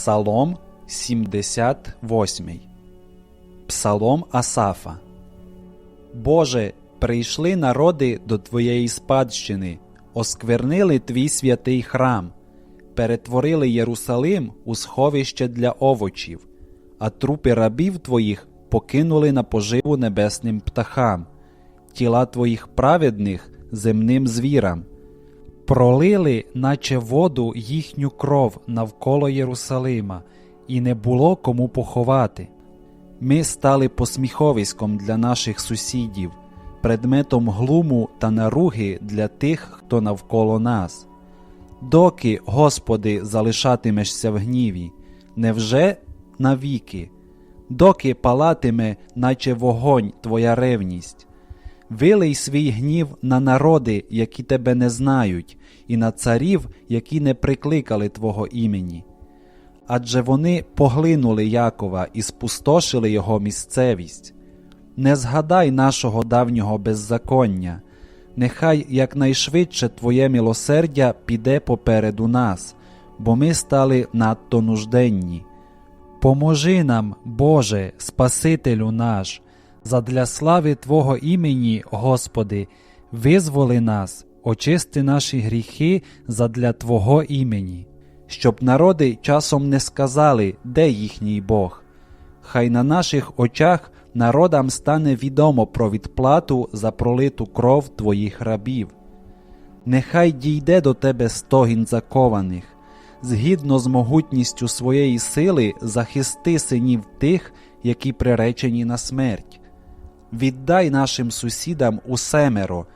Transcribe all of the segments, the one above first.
Псалом 78. Псалом Асафа. Боже, прийшли народи до Твоєї спадщини, осквернили Твій святий храм, перетворили Єрусалим у сховище для овочів, а трупи рабів Твоїх покинули на поживу небесним птахам, тіла Твоїх праведних земним звірам пролили, наче воду, їхню кров навколо Єрусалима, і не було кому поховати. Ми стали посміховиськом для наших сусідів, предметом глуму та наруги для тих, хто навколо нас. Доки, Господи, залишатимешся в гніві, невже навіки? Доки палатиме, наче вогонь Твоя ревність? Вилий свій гнів на народи, які тебе не знають, і на царів, які не прикликали Твого імені. Адже вони поглинули Якова і спустошили його місцевість. Не згадай нашого давнього беззаконня, нехай якнайшвидше Твоє милосердя піде попереду нас, бо ми стали надто нужденні. Поможи нам, Боже, Спасителю наш, задля слави Твого імені, Господи, визволи нас, очисти наші гріхи задля Твого імені, щоб народи часом не сказали, де їхній Бог. Хай на наших очах народам стане відомо про відплату за пролиту кров Твоїх рабів. Нехай дійде до Тебе стогін закованих, згідно з могутністю своєї сили захисти синів тих, які приречені на смерть. Віддай нашим сусідам усемеро,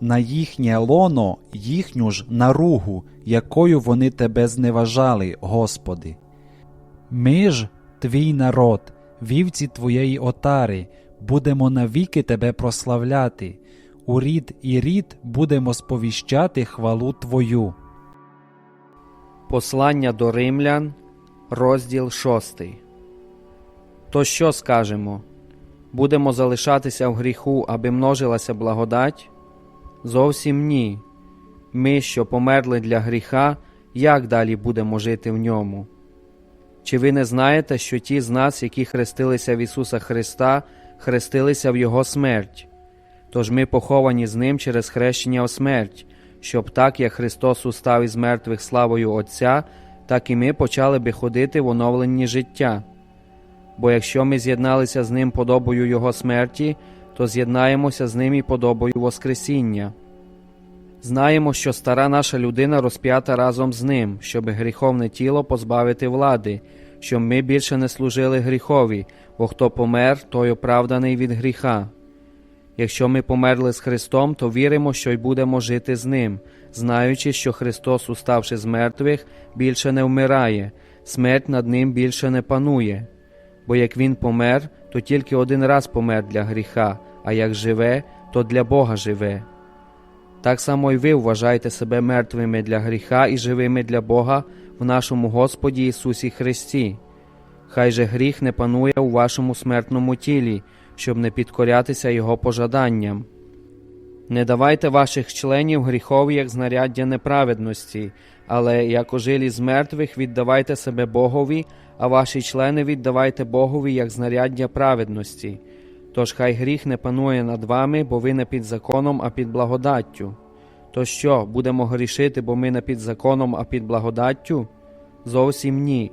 на їхнє лоно їхню ж наругу, якою вони тебе зневажали, Господи. Ми ж, твій народ, вівці твоєї отари, будемо навіки тебе прославляти, у рід і рід будемо сповіщати хвалу Твою. Послання до римлян, розділ 6. То що скажемо? Будемо залишатися в гріху, аби множилася благодать? Зовсім ні. Ми, що померли для гріха, як далі будемо жити в ньому? Чи ви не знаєте, що ті з нас, які хрестилися в Ісуса Христа, хрестилися в Його смерть? Тож ми поховані з Ним через хрещення в смерть, щоб так, як Христос устав із мертвих славою Отця, так і ми почали би ходити в оновленні життя. Бо якщо ми з'єдналися з Ним подобою Його смерті, то з'єднаємося з Ним і подобою Воскресіння. Знаємо, що стара наша людина розп'ята разом з ним, щоб гріховне тіло позбавити влади, щоб ми більше не служили гріхові, бо хто помер, той оправданий від гріха. Якщо ми померли з Христом, то віримо, що й будемо жити з Ним, знаючи, що Христос, уставши з мертвих, більше не вмирає, смерть над Ним більше не панує. Бо як Він помер, то тільки один раз помер для гріха, а як живе, то для Бога живе. Так само й ви вважаєте себе мертвими для гріха і живими для Бога в нашому Господі Ісусі Христі. Хай же гріх не панує у вашому смертному тілі, щоб не підкорятися Його пожаданням. Не давайте ваших членів гріхові, як знаряддя неправедності, але як ожилі з мертвих віддавайте себе Богові, а ваші члени віддавайте Богові як знаряддя праведності. Тож хай гріх не панує над вами, бо ви не під законом, а під благодаттю. То що, будемо грішити, бо ми не під законом, а під благодаттю? Зовсім ні.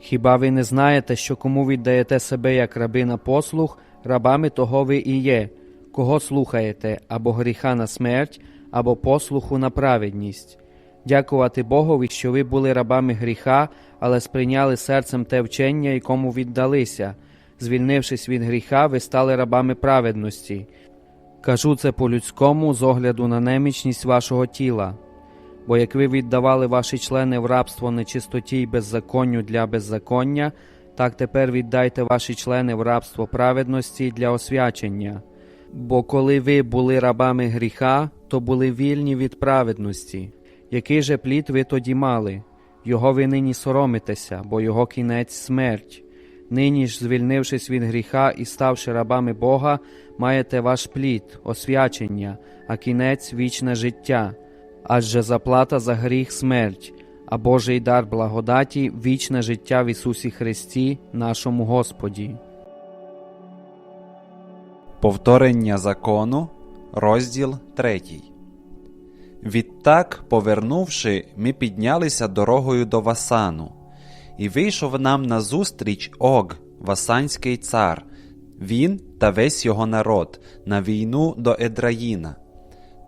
Хіба ви не знаєте, що кому віддаєте себе як раби на послух, рабами того ви і є, кого слухаєте або гріха на смерть, або послуху на праведність? Дякувати Богові, що ви були рабами гріха, але сприйняли серцем те вчення, якому віддалися. Звільнившись від гріха, ви стали рабами праведності. Кажу це по-людському з огляду на немічність вашого тіла. Бо як ви віддавали ваші члени в рабство нечистоті й беззаконню для беззаконня, так тепер віддайте ваші члени в рабство праведності для освячення. Бо коли ви були рабами гріха, то були вільні від праведності. Який же плід ви тоді мали? Його ви нині соромитеся, бо його кінець смерть. Нині ж, звільнившись від гріха і ставши рабами Бога, маєте ваш плід, освячення, а кінець вічне життя, адже заплата за гріх смерть, а Божий дар благодаті вічне життя в Ісусі Христі, нашому Господі. Повторення закону, розділ 3. Відтак, повернувши, ми піднялися дорогою до Васану, і вийшов нам назустріч Ог, Васанський цар, він та весь його народ, на війну до Едраїна.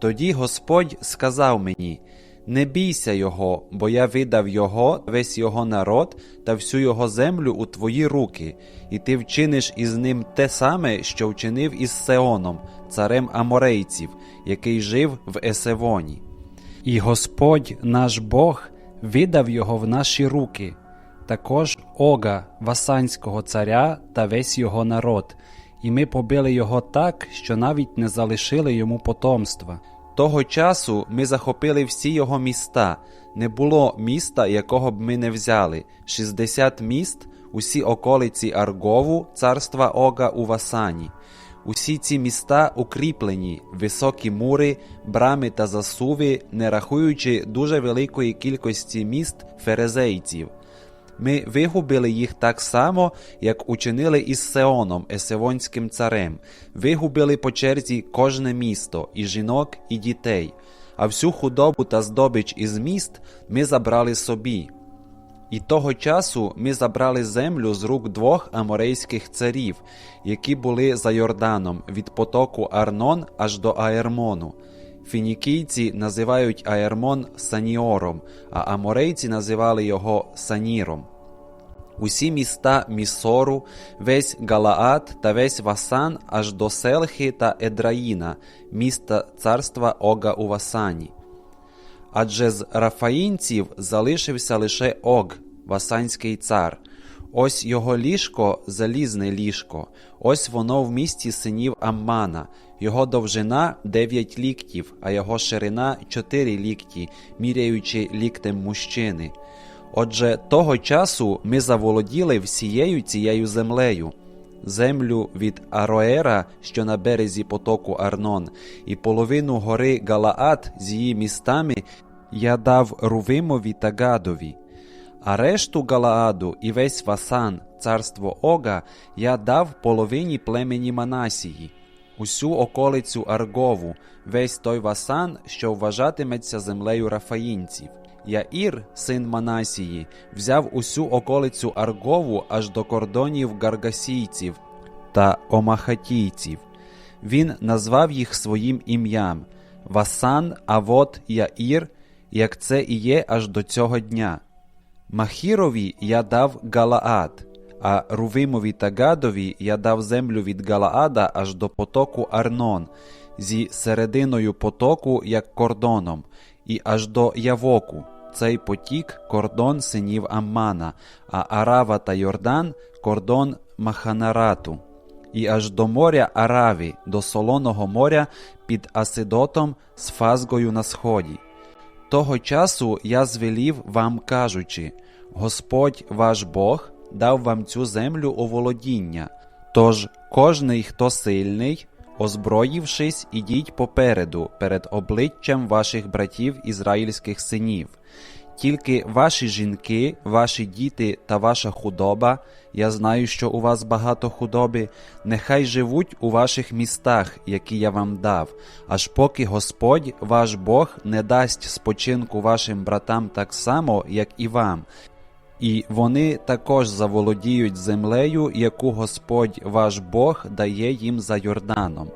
Тоді Господь сказав мені: Не бійся його, бо я видав його, весь його народ та всю його землю у твої руки, і ти вчиниш із ним те саме, що вчинив із Сеоном, царем Аморейців, який жив в Есевоні. І Господь наш Бог видав його в наші руки, також Ога, Васанського царя та весь його народ, і ми побили його так, що навіть не залишили йому потомства. Того часу ми захопили всі його міста. Не було міста, якого б ми не взяли. 60 міст, усі околиці Аргову, царства Ога у Васані. Усі ці міста укріплені, високі мури, брами та засуви, не рахуючи дуже великої кількості міст ферезейців. Ми вигубили їх так само, як учинили із Сеоном, Есевонським царем, вигубили по черзі кожне місто, і жінок, і дітей, а всю худобу та здобич із міст ми забрали собі. І того часу ми забрали землю з рук двох аморейських царів, які були за Йорданом від потоку Арнон аж до Аермону. Фінікійці називають Аермон Саніором, а аморейці називали його Саніром. Усі міста Місору, весь Галаат та весь Васан аж до Селхи та Едраїна, міста царства Ога у Васані. Адже з рафаїнців залишився лише Ог, Васанський цар. Ось його ліжко залізне ліжко, ось воно в місті синів Аммана, його довжина дев'ять ліктів, а його ширина чотири лікті, міряючи ліктем мужчини. Отже, того часу ми заволоділи всією цією землею, землю від Ароера, що на березі потоку Арнон, і половину гори Галаат з її містами я дав Рувимові та Гадові. А решту Галааду і весь Васан, царство Ога, я дав половині племені Манасії, усю околицю Аргову, весь той Васан, що вважатиметься землею рафаїнців. Яїр, син Манасії, взяв усю околицю Аргову аж до кордонів гаргасійців та омахатійців. Він назвав їх своїм ім'ям Васан, Авот, Яїр, як це і є аж до цього дня. Махірові я дав Галаад, а Рувимові та Гадові я дав землю від Галаада аж до потоку Арнон, зі серединою потоку як кордоном, і аж до Явоку. Цей потік кордон синів Аммана, а Арава та Йордан кордон Маханарату, і аж до моря Араві, до солоного моря під Асидотом з Фазгою на сході. Того часу я звелів вам, кажучи: Господь ваш Бог дав вам цю землю у володіння. Тож кожний, хто сильний, озброївшись, ідіть попереду, перед обличчям ваших братів ізраїльських синів. Тільки ваші жінки, ваші діти та ваша худоба, я знаю, що у вас багато худоби, нехай живуть у ваших містах, які я вам дав, аж поки Господь, ваш Бог, не дасть спочинку вашим братам так само, як і вам. І вони також заволодіють землею, яку Господь ваш Бог дає їм за Йорданом.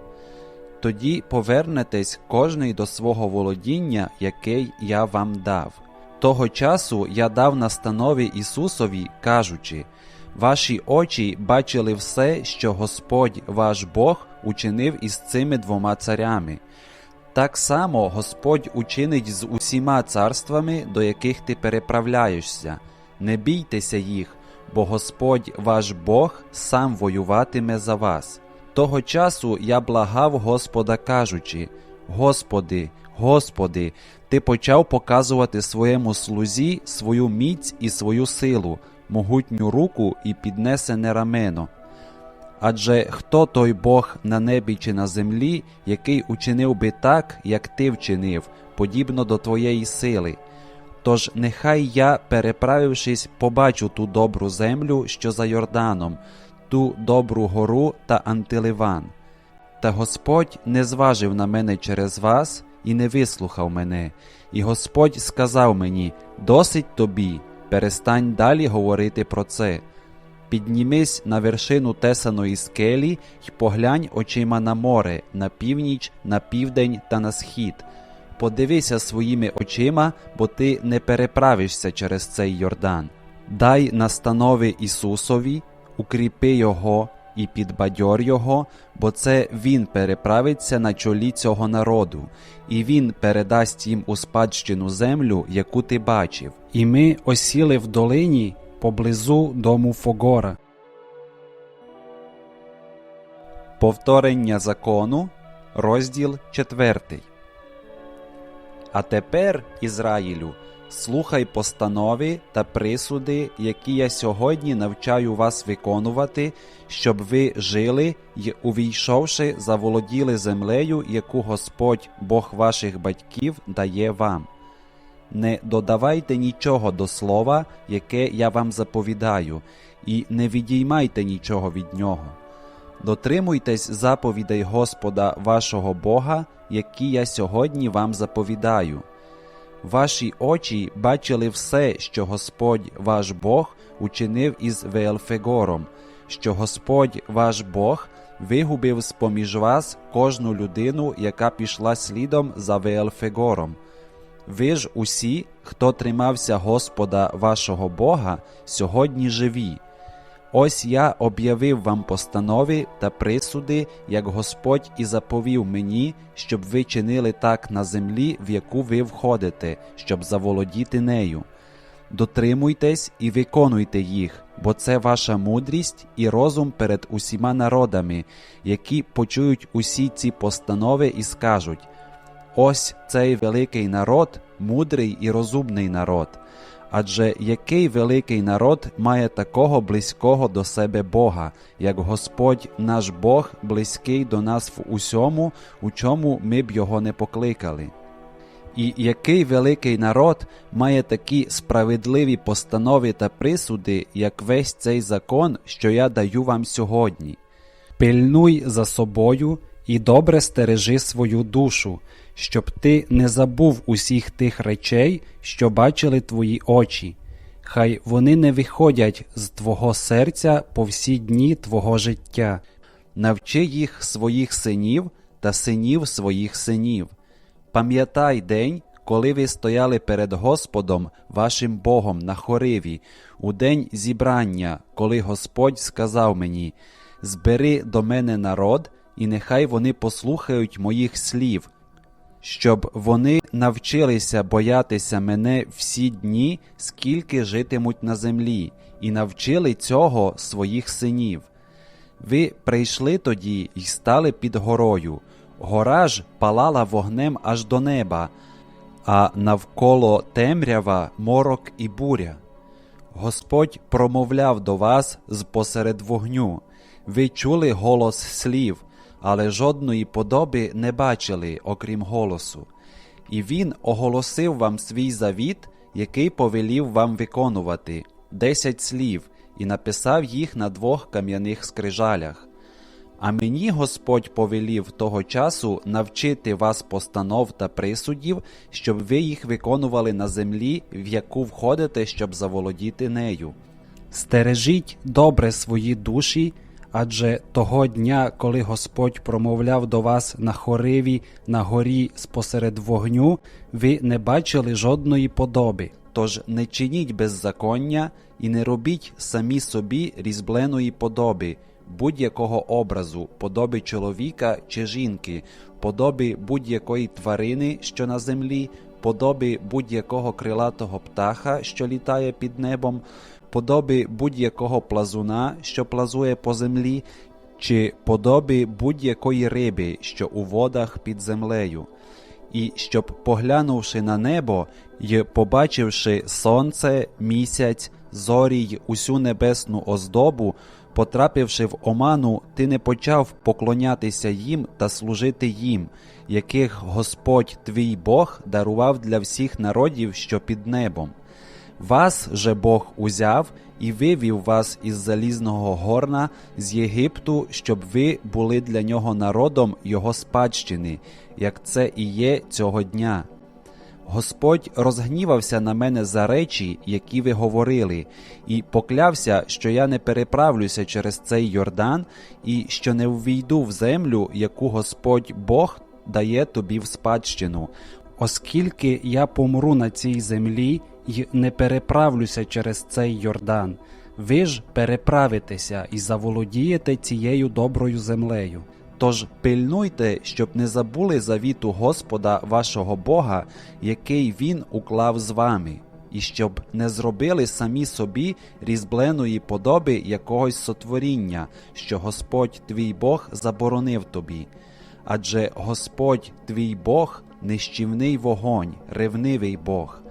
Тоді повернетесь кожний до свого володіння, яке я вам дав. Того часу я дав настанові Ісусові, кажучи: Ваші очі бачили все, що Господь ваш Бог учинив із цими двома царями. Так само Господь учинить з усіма царствами, до яких ти переправляєшся. Не бійтеся їх, бо Господь ваш Бог сам воюватиме за вас. Того часу я благав Господа, кажучи: Господи, Господи, Ти почав показувати своєму слузі свою міць і свою силу, могутню руку і піднесене рамено. Адже хто той Бог на небі чи на землі, який учинив би так, як ти вчинив, подібно до твоєї сили? Тож нехай я, переправившись, побачу ту добру землю, що за Йорданом, ту добру гору та Антиливан. Та Господь не зважив на мене через вас і не вислухав мене. І Господь сказав мені: Досить тобі, перестань далі говорити про це. Піднімись на вершину тесаної скелі й поглянь очима на море, на північ, на південь та на схід. Подивися своїми очима, бо ти не переправишся через цей Йордан. Дай настанови Ісусові, укріпи Його і підбадьор Його, бо це Він переправиться на чолі цього народу, і Він передасть їм у спадщину землю, яку ти бачив. І ми осіли в долині поблизу дому Фогора. Повторення закону, розділ 4. А тепер, Ізраїлю, слухай постанови та присуди, які я сьогодні навчаю вас виконувати, щоб ви жили й, увійшовши, заволоділи землею, яку Господь, Бог ваших батьків, дає вам. Не додавайте нічого до слова, яке я вам заповідаю, і не відіймайте нічого від нього. Дотримуйтесь заповідей Господа вашого Бога, які я сьогодні вам заповідаю. Ваші очі бачили все, що Господь ваш Бог учинив із Веелфегором, що Господь ваш Бог вигубив з поміж вас кожну людину, яка пішла слідом за Веелфегором. Ви ж усі, хто тримався Господа вашого Бога, сьогодні живі. Ось я об'явив вам постанови та присуди, як Господь і заповів мені, щоб ви чинили так на землі, в яку ви входите, щоб заволодіти нею. Дотримуйтесь і виконуйте їх, бо це ваша мудрість і розум перед усіма народами, які почують усі ці постанови і скажуть: Ось цей великий народ, мудрий і розумний народ. Адже який великий народ має такого близького до себе Бога, як Господь наш Бог близький до нас в усьому, у чому ми б його не покликали? І який великий народ має такі справедливі постанови та присуди, як весь цей закон, що я даю вам сьогодні? Пильнуй за собою і добре стережи свою душу, щоб ти не забув усіх тих речей, що бачили твої очі. Хай вони не виходять з твого серця по всі дні твого життя. Навчи їх своїх синів та синів своїх синів. Пам'ятай день, коли ви стояли перед Господом, вашим Богом, на хориві, у день зібрання, коли Господь сказав мені: Збери до мене народ, і нехай вони послухають моїх слів, щоб вони навчилися боятися мене всі дні, скільки житимуть на землі, і навчили цього своїх синів. Ви прийшли тоді і стали під горою. Гора ж палала вогнем аж до неба, а навколо темрява морок і буря. Господь промовляв до вас з посеред вогню. Ви чули голос слів, але жодної подоби не бачили, окрім голосу. І він оголосив вам свій завіт, який повелів вам виконувати десять слів, і написав їх на двох кам'яних скрижалях. А мені Господь повелів того часу навчити вас постанов та присудів, щоб ви їх виконували на землі, в яку входите, щоб заволодіти нею. Стережіть добре свої душі, адже того дня, коли Господь промовляв до вас на хориві, на горі спосеред вогню, ви не бачили жодної подоби. Тож не чиніть беззаконня і не робіть самі собі різбленої подоби, будь-якого образу, подоби чоловіка чи жінки, подоби будь-якої тварини, що на землі, подоби будь-якого крилатого птаха, що літає під небом, подоби будь-якого плазуна, що плазує по землі, чи подоби будь-якої риби, що у водах під землею. І щоб, поглянувши на небо й побачивши сонце, місяць, зорі й усю небесну оздобу, Потрапивши в оману, ти не почав поклонятися їм та служити їм, яких Господь твій Бог дарував для всіх народів, що під небом. Вас же Бог узяв і вивів вас із залізного горна з Єгипту, щоб ви були для нього народом його спадщини, як це і є цього дня. Господь розгнівався на мене за речі, які ви говорили, і поклявся, що я не переправлюся через цей Йордан, і що не ввійду в землю, яку Господь Бог дає тобі в спадщину, Оскільки я помру на цій землі й не переправлюся через цей Йордан, ви ж переправитеся і заволодієте цією доброю землею. Тож пильнуйте, щоб не забули завіту Господа вашого Бога, який Він уклав з вами, і щоб не зробили самі собі різбленої подоби якогось сотворіння, що Господь твій Бог заборонив тобі. Адже Господь твій Бог нищівний вогонь, ревнивий Бог.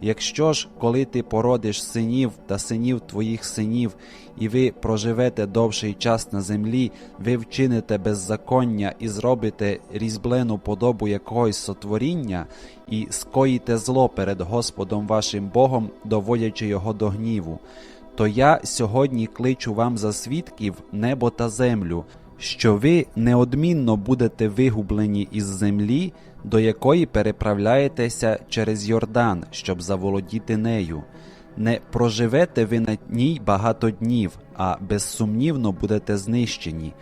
Якщо ж, коли ти породиш синів та синів твоїх синів, і ви проживете довший час на землі, ви вчините беззаконня і зробите різьблену подобу якогось сотворіння, і скоїте зло перед Господом вашим Богом, доводячи його до гніву, то я сьогодні кличу вам за свідків небо та землю, що ви неодмінно будете вигублені із землі, до якої переправляєтеся через Йордан, щоб заволодіти нею. Не проживете ви на ній багато днів, а безсумнівно будете знищені.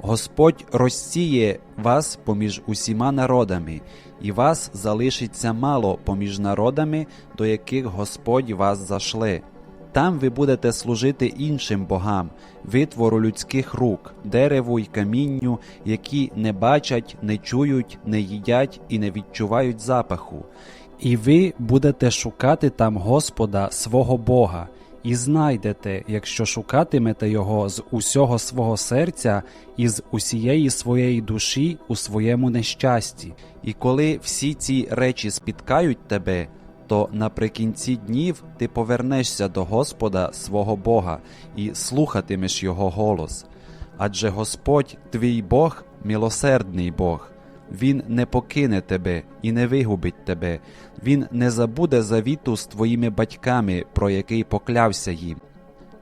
Господь розсіє вас поміж усіма народами, і вас залишиться мало поміж народами, до яких Господь вас зашле. Там ви будете служити іншим богам, витвору людських рук, дереву й камінню, які не бачать, не чують, не їдять і не відчувають запаху. І ви будете шукати там Господа свого Бога, і знайдете, якщо шукатимете Його з усього свого серця і з усієї своєї душі у своєму нещасті. І коли всі ці речі спіткають тебе, то наприкінці днів ти повернешся до Господа свого Бога і слухатимеш Його голос. Адже Господь твій Бог милосердний Бог. Він не покине тебе і не вигубить тебе, Він не забуде завіту з твоїми батьками, про який поклявся їм.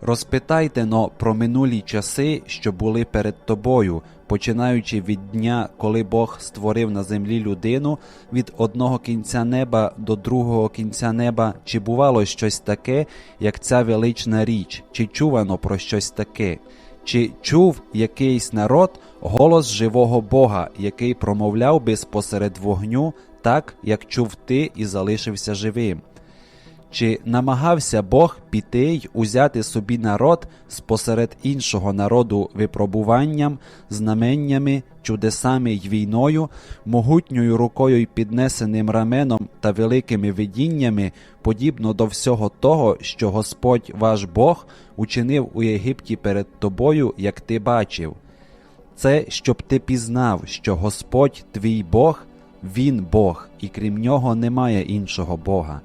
Розпитайте но про минулі часи, що були перед тобою, починаючи від дня, коли Бог створив на землі людину від одного кінця неба до другого кінця неба, чи бувало щось таке, як ця велична річ, чи чувано про щось таке, чи чув якийсь народ голос живого Бога, який промовляв би спосеред вогню, так як чув ти і залишився живим. Чи намагався Бог піти й узяти собі народ спосеред іншого народу випробуванням, знаменнями, чудесами й війною, могутньою рукою й піднесеним раменом та великими видіннями, подібно до всього того, що Господь ваш Бог учинив у Єгипті перед тобою, як ти бачив? Це щоб ти пізнав, що Господь твій Бог, Він Бог, і крім нього немає іншого Бога.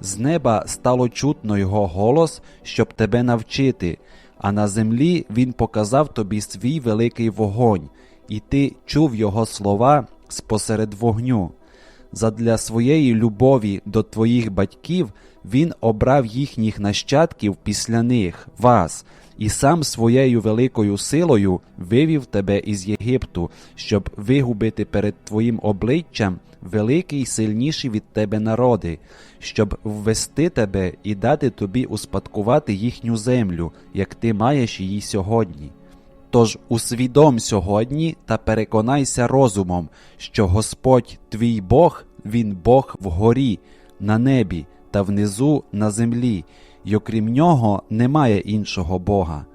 З неба стало чутно його голос, щоб тебе навчити, а на землі він показав тобі свій великий вогонь, і ти чув його слова спосеред вогню. Задля своєї любові до твоїх батьків він обрав їхніх нащадків після них, вас, і сам своєю великою силою вивів тебе із Єгипту, щоб вигубити перед твоїм обличчям великі й сильніші від тебе народи, щоб ввести тебе і дати тобі успадкувати їхню землю, як ти маєш її сьогодні. Тож усвідом сьогодні та переконайся розумом, що Господь твій Бог, Він Бог вгорі, на небі та внизу на землі, й окрім нього немає іншого Бога.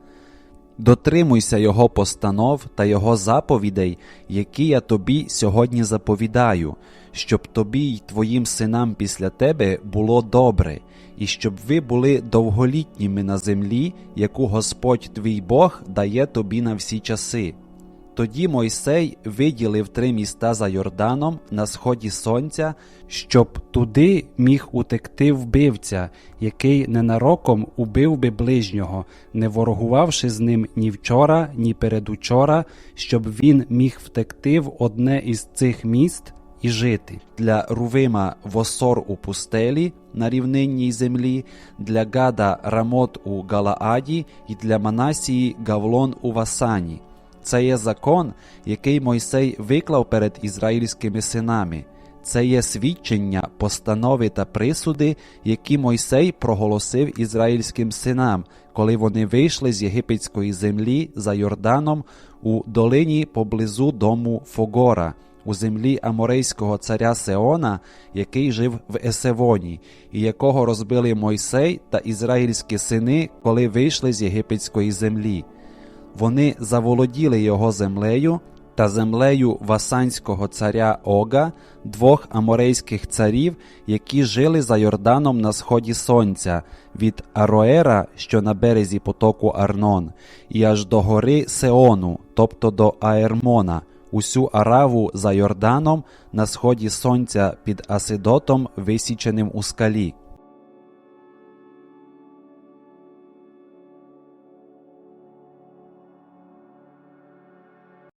Дотримуйся Його постанов та Його заповідей, які я тобі сьогодні заповідаю, щоб тобі й твоїм синам після тебе було добре, і щоб ви були довголітніми на землі, яку Господь твій Бог дає тобі на всі часи. Тоді Мойсей виділив три міста за Йорданом на сході сонця, щоб туди міг утекти вбивця, який ненароком убив би ближнього, не ворогувавши з ним ні вчора, ні передучора, щоб він міг втекти в одне із цих міст і жити. для Рувима Восор у пустелі на рівнинній землі, для Гада Рамот у Галааді і для Манасії Гавлон у Васані. Це є закон, який Мойсей виклав перед ізраїльськими синами. Це є свідчення, постанови та присуди, які Мойсей проголосив ізраїльським синам, коли вони вийшли з єгипетської землі за Йорданом у долині поблизу дому Фогора, у землі аморейського царя Сеона, який жив в Есевоні, і якого розбили Мойсей та ізраїльські сини, коли вийшли з єгипетської землі. Вони заволоділи його землею та землею Васанського царя Ога, двох аморейських царів, які жили за Йорданом на сході сонця, від Ароера, що на березі потоку Арнон, і аж до гори Сеону, тобто до Аермона, усю Араву за Йорданом на сході сонця під Асидотом, висіченим у скалі.